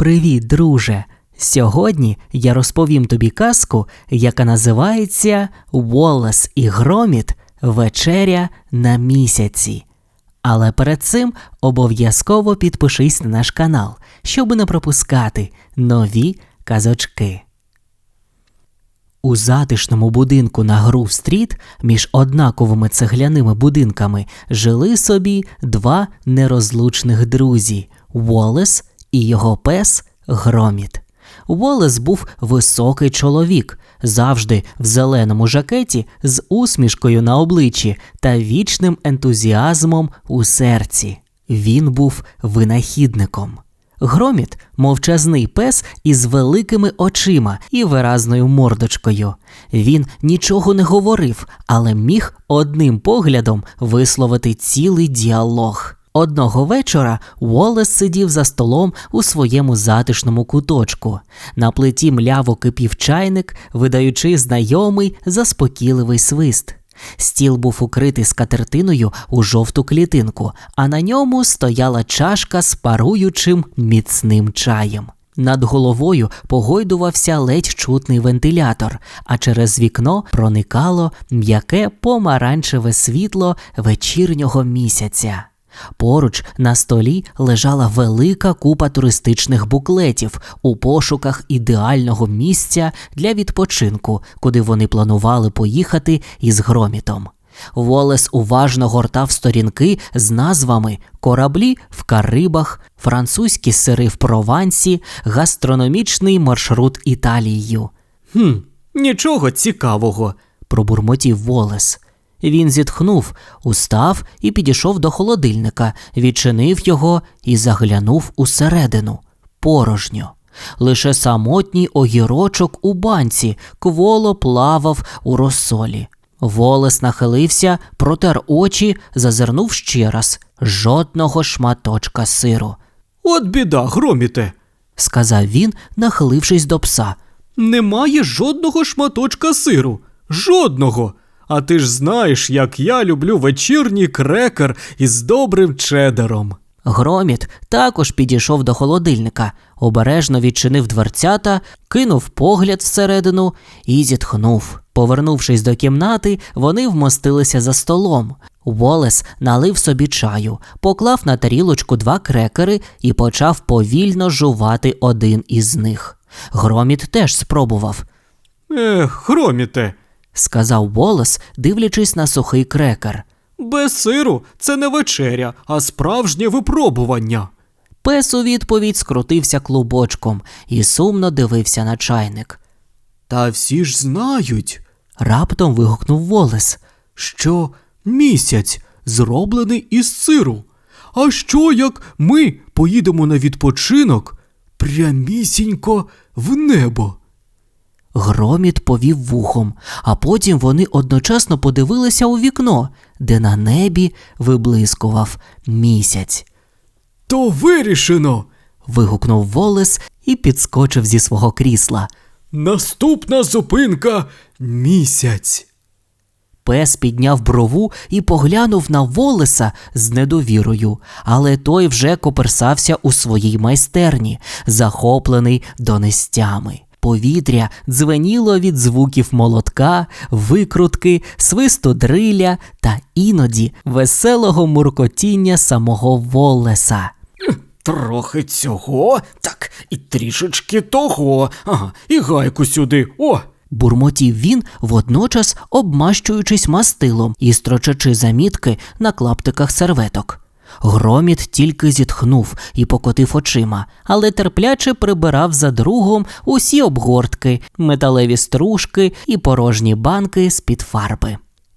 Привіт, друже! Сьогодні я розповім тобі казку, яка називається Волес і Громіт Вечеря на місяці. Але перед цим обов'язково підпишись на наш канал, щоб не пропускати нові казочки. У затишному будинку на Грув стріт між однаковими цегляними будинками жили собі два нерозлучних друзі Волес і його пес Громіт. Волес був високий чоловік, завжди в зеленому жакеті з усмішкою на обличчі та вічним ентузіазмом у серці. Він був винахідником. Громіт мовчазний пес із великими очима і виразною мордочкою. Він нічого не говорив, але міг одним поглядом висловити цілий діалог. Одного вечора Уоллес сидів за столом у своєму затишному куточку. На плиті мляво кипів чайник, видаючи знайомий заспокійливий свист. Стіл був укритий скатертиною у жовту клітинку, а на ньому стояла чашка з паруючим міцним чаєм. Над головою погойдувався ледь чутний вентилятор, а через вікно проникало м'яке помаранчеве світло вечірнього місяця. Поруч на столі лежала велика купа туристичних буклетів у пошуках ідеального місця для відпочинку, куди вони планували поїхати із громітом. Волес уважно гортав сторінки з назвами Кораблі в Карибах, французькі сири в Провансі, гастрономічний маршрут Італією. Хм, нічого цікавого, пробурмотів Волес. Він зітхнув, устав і підійшов до холодильника, відчинив його і заглянув усередину. Порожньо. Лише самотній огірочок у банці кволо плавав у розсолі. Волес нахилився, протер очі, зазирнув ще раз жодного шматочка сиру. От біда, громіте, Сказав він, нахилившись до пса. немає жодного шматочка сиру. Жодного. А ти ж знаєш, як я люблю вечірній крекер із добрим чедером. Громіт також підійшов до холодильника, обережно відчинив дверцята, кинув погляд всередину і зітхнув. Повернувшись до кімнати, вони вмостилися за столом. Волес налив собі чаю, поклав на тарілочку два крекери і почав повільно жувати один із них. Громіт теж спробував, Ех, громіте, сказав Волес, дивлячись на сухий крекер. без сиру це не вечеря, а справжнє випробування. Пес у відповідь скрутився клубочком і сумно дивився на чайник. Та всі ж знають, Раптом вигукнув Волес. що місяць зроблений із сиру. А що як ми поїдемо на відпочинок прямісінько в небо? Громіт повів вухом, а потім вони одночасно подивилися у вікно, де на небі виблискував місяць. То вирішено. Вигукнув Волес і підскочив зі свого крісла. Наступна зупинка місяць. Пес підняв брову і поглянув на Волеса з недовірою, але той вже коперсався у своїй майстерні, захоплений донестями. Повітря дзвеніло від звуків молотка, викрутки, свисту дриля та іноді веселого муркотіння самого Волеса. Трохи цього, так і трішечки того. Ага, і гайку сюди. О! Бурмотів він, водночас обмащуючись мастилом і строчачи замітки на клаптиках серветок. Громіт тільки зітхнув і покотив очима, але терпляче прибирав за другом усі обгортки, металеві стружки і порожні банки з-під фарби.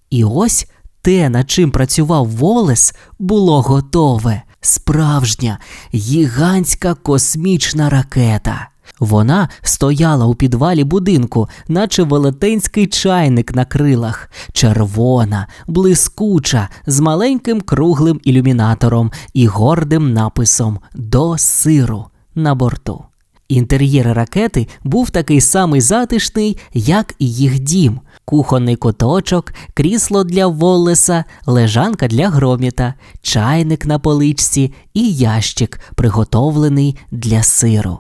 І ось те, над чим працював Волес, було готове. Справжня гігантська космічна ракета. Вона стояла у підвалі будинку, наче велетенський чайник на крилах, червона, блискуча, з маленьким круглим ілюмінатором і гордим написом До сиру на борту. Інтер'єр ракети був такий самий затишний, як і їх дім. Кухонний куточок, крісло для Воллеса, лежанка для громіта, чайник на поличці і ящик, приготовлений для сиру.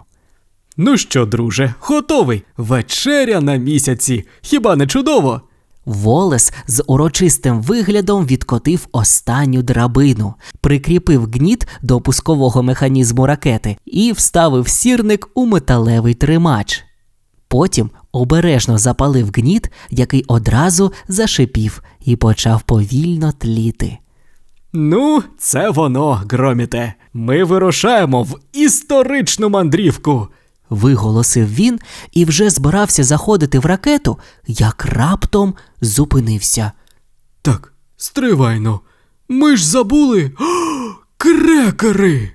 Ну що, друже, готовий? Вечеря на місяці. Хіба не чудово? Волес з урочистим виглядом відкотив останню драбину, прикріпив гніт до пускового механізму ракети і вставив сірник у металевий тримач. Потім обережно запалив гніт, який одразу зашипів і почав повільно тліти. Ну, це воно, громіте. Ми вирушаємо в історичну мандрівку. Виголосив він і вже збирався заходити в ракету, як раптом зупинився. Так, стривайно. Ми ж забули. Крекери!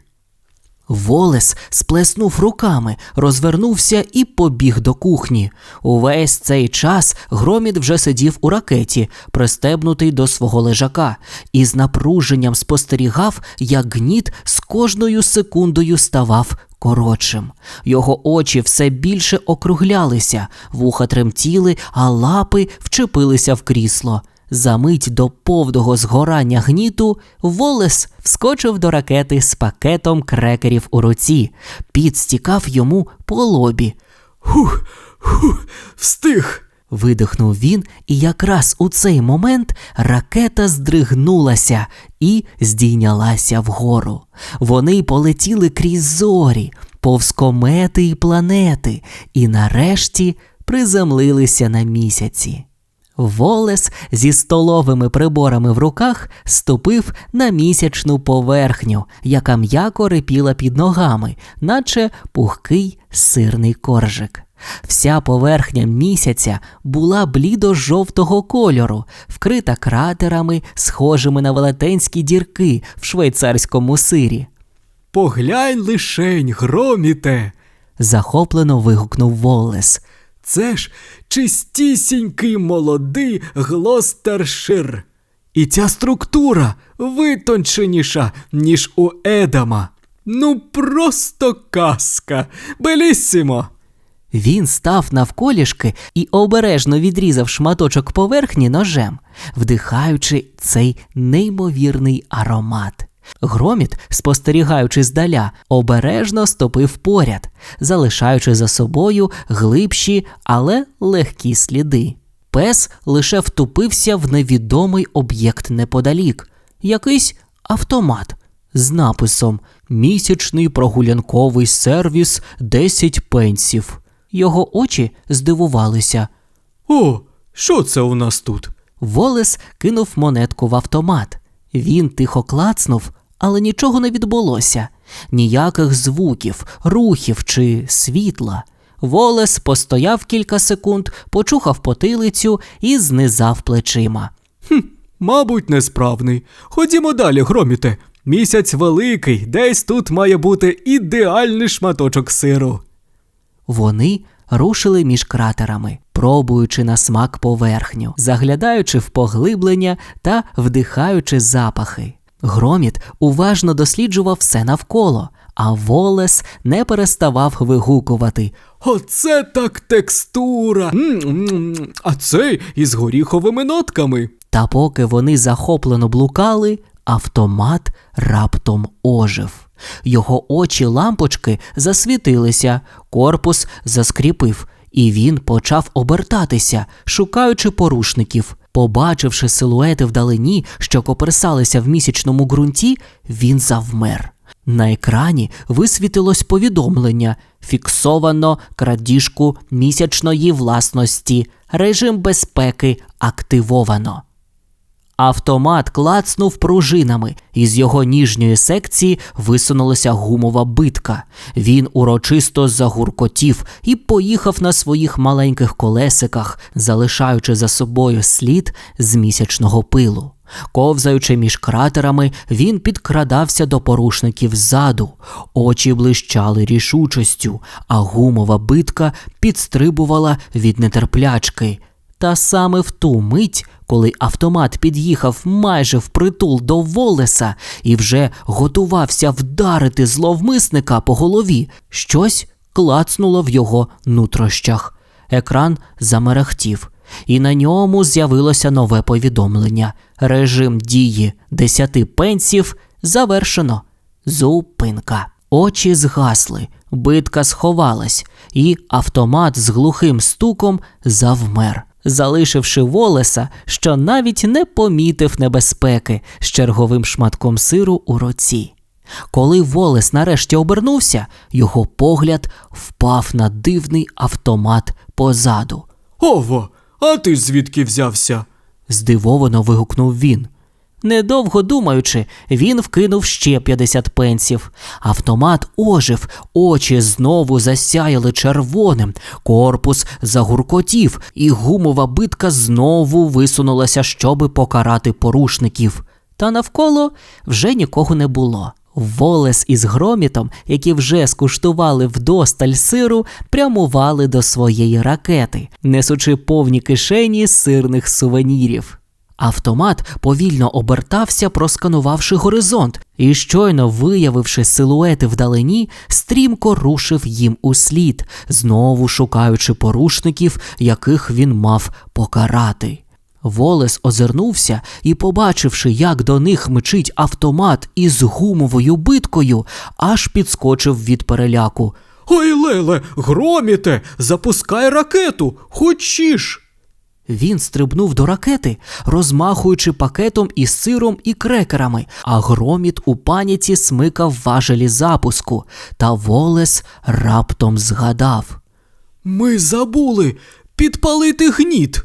Волес сплеснув руками, розвернувся і побіг до кухні. Увесь цей час громіт вже сидів у ракеті, пристебнутий до свого лежака, і з напруженням спостерігав, як гніт з кожною секундою ставав коротшим. Його очі все більше округлялися, вуха тремтіли, а лапи вчепилися в крісло. За мить до повного згорання гніту Волес вскочив до ракети з пакетом крекерів у руці. Піт стікав йому по лобі. Хух, хух, встиг. Видихнув він, і якраз у цей момент ракета здригнулася і здійнялася вгору. Вони полетіли крізь зорі, повз комети і планети, і нарешті приземлилися на місяці. Волес зі столовими приборами в руках ступив на місячну поверхню, яка м'яко рипіла під ногами, наче пухкий сирний коржик. Вся поверхня місяця була блідо-жовтого кольору, вкрита кратерами, схожими на велетенські дірки в швейцарському сирі. Поглянь лишень, громіте. Захоплено вигукнув Волес. Це ж чистісінький молодий Глостершир. І ця структура витонченіша, ніж у Едама. Ну, просто казка. Беліссімо. Він став навколішки і обережно відрізав шматочок поверхні ножем, вдихаючи цей неймовірний аромат. Громіт, спостерігаючи здаля, обережно ступив поряд, залишаючи за собою глибші, але легкі сліди. Пес лише втупився в невідомий об'єкт неподалік, якийсь автомат з написом Місячний прогулянковий сервіс 10 пенсів. Його очі здивувалися. О, що це у нас тут? Волес кинув монетку в автомат. Він тихо клацнув, але нічого не відбулося ніяких звуків, рухів чи світла. Волес постояв кілька секунд, почухав потилицю і знизав плечима. Хм, мабуть, несправний. Ходімо далі, громіте. Місяць великий, десь тут має бути ідеальний шматочок сиру. Вони рушили між кратерами, пробуючи на смак поверхню, заглядаючи в поглиблення та вдихаючи запахи. Громіт уважно досліджував все навколо, а Волес не переставав вигукувати. Оце так текстура. А цей із горіховими нотками. Та поки вони захоплено блукали, автомат раптом ожив. Його очі лампочки засвітилися, корпус заскріпив, і він почав обертатися, шукаючи порушників. Побачивши силуети вдалині, що коперсалися в місячному ґрунті, він завмер. На екрані висвітилось повідомлення: фіксовано крадіжку місячної власності, режим безпеки активовано. Автомат клацнув пружинами, і з його ніжньої секції висунулася гумова битка. Він урочисто загуркотів і поїхав на своїх маленьких колесиках, залишаючи за собою слід з місячного пилу. Ковзаючи між кратерами, він підкрадався до порушників ззаду. Очі блищали рішучостю, а гумова битка підстрибувала від нетерплячки. Та саме в ту мить, коли автомат під'їхав майже впритул до Волеса і вже готувався вдарити зловмисника по голові, щось клацнуло в його нутрощах. Екран замерехтів, і на ньому з'явилося нове повідомлення. Режим дії 10 пенсів завершено. Зупинка. Очі згасли, Битка сховалась, і автомат з глухим стуком завмер, залишивши Волеса, що навіть не помітив небезпеки з черговим шматком сиру у руці. Коли Волес нарешті обернувся, його погляд впав на дивний автомат позаду. Ово, а ти звідки взявся? Здивовано вигукнув він. Недовго думаючи, він вкинув ще 50 пенсів. Автомат ожив, очі знову засяяли червоним, корпус загуркотів, і гумова битка знову висунулася, щоби покарати порушників. Та навколо вже нікого не було. Волес із громітом, які вже скуштували вдосталь сиру, прямували до своєї ракети, несучи повні кишені сирних сувенірів. Автомат повільно обертався, просканувавши горизонт, і щойно виявивши силуети вдалині, стрімко рушив їм услід, знову шукаючи порушників, яких він мав покарати. Волес озирнувся і, побачивши, як до них мчить автомат із гумовою биткою, аж підскочив від переляку. Ой, Леле, громіте, запускай ракету, хочеш. Він стрибнув до ракети, розмахуючи пакетом із сиром і крекерами, а громіт у паніці смикав важелі запуску, та Волес раптом згадав. Ми забули підпалити гніт.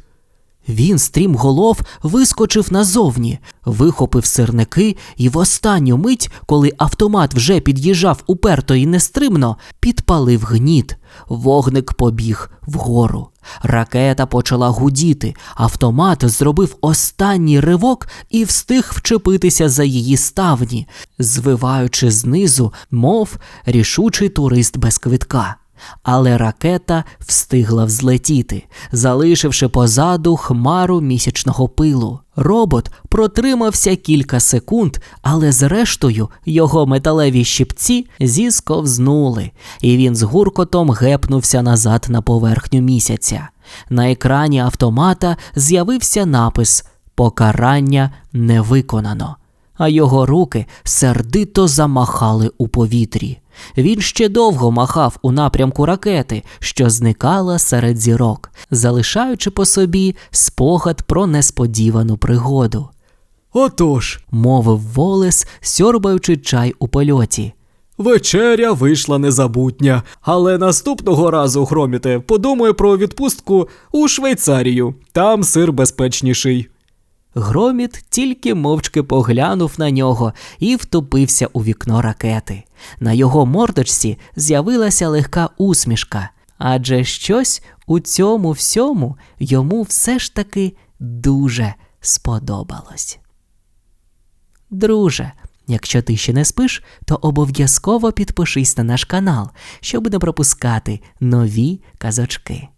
Він стрімголов вискочив назовні, вихопив сирники і в останню мить, коли автомат вже під'їжджав уперто і нестримно, підпалив гніт. Вогник побіг вгору. Ракета почала гудіти. Автомат зробив останній ривок і встиг вчепитися за її ставні, звиваючи знизу, мов рішучий турист без квитка. Але ракета встигла взлетіти, залишивши позаду хмару місячного пилу. Робот протримався кілька секунд, але зрештою його металеві щипці зісковзнули, і він з гуркотом гепнувся назад на поверхню місяця. На екрані автомата з'явився напис Покарання не виконано, а його руки сердито замахали у повітрі. Він ще довго махав у напрямку ракети, що зникала серед зірок, залишаючи по собі спогад про несподівану пригоду, Отож, мовив Волес, сьорбаючи чай у польоті. вечеря вийшла незабутня, але наступного разу, громіте, подумаю про відпустку у Швейцарію. Там сир безпечніший. Громіт тільки мовчки поглянув на нього і втупився у вікно ракети. На його мордочці з'явилася легка усмішка, адже щось у цьому всьому йому все ж таки дуже сподобалось. Друже, якщо ти ще не спиш, то обов'язково підпишись на наш канал, щоб не пропускати нові казочки.